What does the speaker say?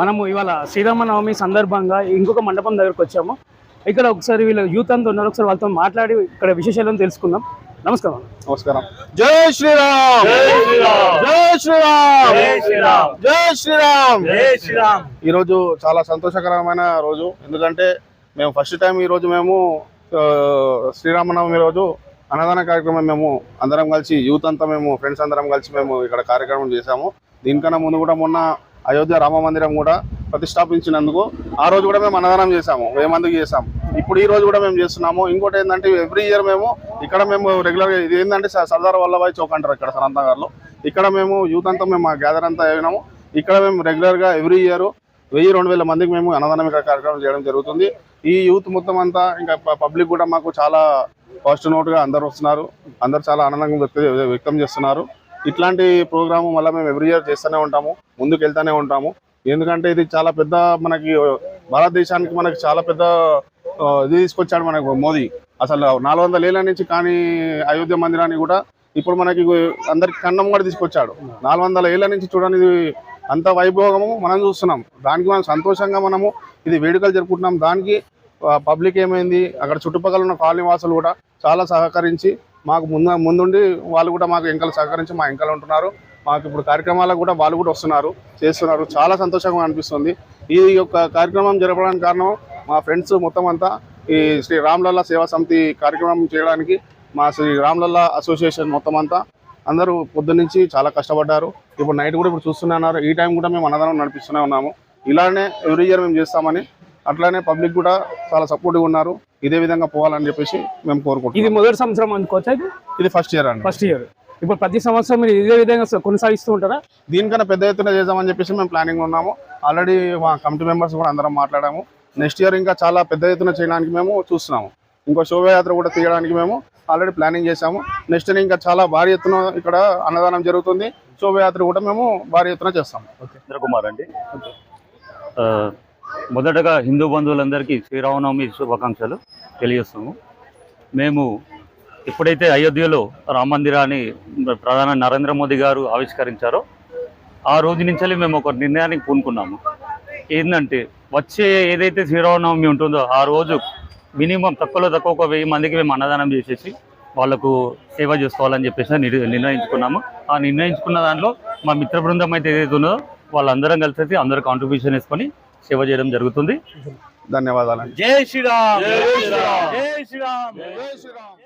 మనము ఇవాళ శ్రీరామనవమి సందర్భంగా ఇంకొక మండపం దగ్గరకు వచ్చాము. ఇక్కడ ఒకసారి వీళ్ళ యూత్ అంతా ఉన్నారు. ఒకసారి వాళ్ళతో మాట్లాడి ఇక్కడ విశేషాలను తెలుసుకుందాం. నమస్కారం. నమస్కారం. జై శ్రీరామ్! జై శ్రీరామ్! జై శ్రీరామ్! ఈ రోజు చాలా సంతోషకరమైన రోజు. ఎందుకంటే మేము ఫస్ట్ టైం ఈ రోజు మేము శ్రీరామనవమి రోజు అన్నదాన కార్యక్రమం మేము అందరం కలిసి యూత్ అంతా మేము ఫ్రెండ్స్ అందరం కలిసి మేము ఇక్కడ కార్యక్రమం చేశాము. దీనికన్నా ముందు కూడా మొన్న అయోధ్య రామ మందిరం కూడా ప్రతిష్టాపించినందుకు ఆ రోజు కూడా మేము అన్నదానం చేశాము వెయ్యి మందికి చేసాము ఇప్పుడు ఈ రోజు కూడా మేము చేస్తున్నాము. ఇంకోటి ఏంటంటే ఎవ్రీ ఇయర్ మేము ఇక్కడ మేము రెగ్యులర్గా ఇది ఏంటంటే సర్దార్ వల్లభాయ్ చౌక్ అంటారు ఇక్కడ సనంత ఇక్కడ మేము యూత్ అంతా మేము గ్యాదర్ అంతా అయినాము. ఇక్కడ మేము రెగ్యులర్గా ఎవ్రీ ఇయర్ వెయ్యి రెండు వేల మందికి మేము అన్నదానం ఇక్కడ కార్యక్రమం చేయడం జరుగుతుంది. ఈ యూత్ మొత్తం అంతా ఇంకా పబ్లిక్ కూడా మాకు చాలా పాజిటివ్ నోట్గా అందరు వస్తున్నారు. అందరు చాలా ఆనందంగా వ్యక్తం చేస్తున్నారు. ఇట్లాంటి ప్రోగ్రాము మళ్ళీ మేము ఎవ్రీ ఇయర్ చేస్తూనే ఉంటాము ముందుకు వెళ్తూనే ఉంటాము. ఎందుకంటే ఇది చాలా పెద్ద మనకి భారతదేశానికి మనకి చాలా పెద్ద ఇది తీసుకొచ్చాడు మనకు మోదీ. అసలు నాలుగు వందల ఏళ్ళ నుంచి కానీ అయోధ్య మందిరాన్ని కూడా ఇప్పుడు మనకి అందరికి కన్నం కూడా తీసుకొచ్చాడు. నాలుగు వందల ఏళ్ళ నుంచి చూడండి ఇది అంత వైభోగము మనం చూస్తున్నాం. దానికి మనం సంతోషంగా మనము ఇది వేడుకలు జరుపుకుంటున్నాం. దానికి పబ్లిక్ ఏమైంది అక్కడ చుట్టుపక్కల ఉన్న కాలనీ వాసులు కూడా చాలా సహకరించి మాకు ముందు ముందుండి వాళ్ళు కూడా మాకు ఎంకలు సహకరించి మా ఎంకలు ఉంటున్నారు. మాకు ఇప్పుడు కార్యక్రమాలకు కూడా వాళ్ళు కూడా వస్తున్నారు చేస్తున్నారు. చాలా సంతోషంగా అనిపిస్తుంది. ఈ యొక్క కార్యక్రమం జరపడానికి కారణం మా ఫ్రెండ్స్ మొత్తం అంతా ఈ శ్రీ రామ్లల్లా సేవా సమితి కార్యక్రమం చేయడానికి మా శ్రీ రామ్లల్లా అసోసియేషన్ మొత్తం అంతా అందరూ పొద్దున్నుంచి చాలా కష్టపడ్డారు. ఇప్పుడు నైట్ కూడా ఇప్పుడు చూస్తున్నారు ఈ టైం కూడా మేము అన్నదానం నడిపిస్తూనే ఉన్నాము. ఇలానే ఎవ్రీ ఇయర్ మేము చేస్తామని అట్లానే పబ్లిక్ కూడా చాలా సపోర్ట్గా ఉన్నారు. ఇదే విధంగా పోవాలని చెప్పేసి మేము ఇది కోరుకుంటున్నాం మొదటి సంవత్సరం అనుకోవచ్చా ఇది? ఇది ఫస్ట్ ఇయర్ అండి. ఫస్ట్ ఇయర్ ఇప్పుడు ప్రతి సంవత్సరం మీరు ఇదే విధంగా కొనసాగిస్తూ ఉంటారా? దీనికన్నా పెద్ద ఎత్తున చేద్దామని చెప్పేసి మేము ప్లానింగ్ ఉన్నాము. ఆల్రెడీ మా కమిటీ మెంబర్స్ కూడా అందరం మాట్లాడాము. నెక్స్ట్ ఇయర్ ఇంకా చాలా పెద్ద ఎత్తున చేయడానికి మేము చూస్తున్నాము. ఇంకో శోభయాత్ర కూడా తీయడానికి మేము ఆల్రెడీ ప్లానింగ్ చేశాము. నెక్స్ట్ ఇయర్ ఇంకా చాలా భారీ ఎత్తున ఇక్కడ అన్నదానం జరుగుతుంది. శోభయాత్ర కూడా మేము భారీ ఎత్తున చేస్తాము. చంద్రకుమార్ అండి. ఆ, మొదటగా హిందూ బంధువులందరికీ శ్రీరామనవమి శుభాకాంక్షలు తెలియజేస్తాము మేము ఎప్పుడైతే అయోధ్యలో రామ మందిరాన్ని ప్రధాని నరేంద్ర మోదీ గారు ఆవిష్కరించారో ఆ రోజు నుంచి మేము ఒక నిర్ణయానికి పూనుకున్నాము. ఏంటంటే వచ్చే ఏదైతే శ్రీరామనవమి ఉంటుందో ఆ రోజు మినిమం తక్కువలో తక్కువ ఒక వెయ్యి మందికి మేము అన్నదానం చేసేసి వాళ్ళకు సేవ చేసుకోవాలని చెప్పేసి నిర్ణయించుకున్నాము. ఆ నిర్ణయించుకున్న దాంట్లో మా మిత్ర బృందం అయితే ఏదైతే ఉన్నదో వాళ్ళందరం కలిసేసి అందరూ కాంట్రిబ్యూషన్ వేసుకొని సేవ చేయడం జరుగుతుంది. ధన్యవాదాలండి. జై శ్రీరామ్. జై శ్రీరామ్. జై శ్రీరామ్. జై శ్రీరామ్.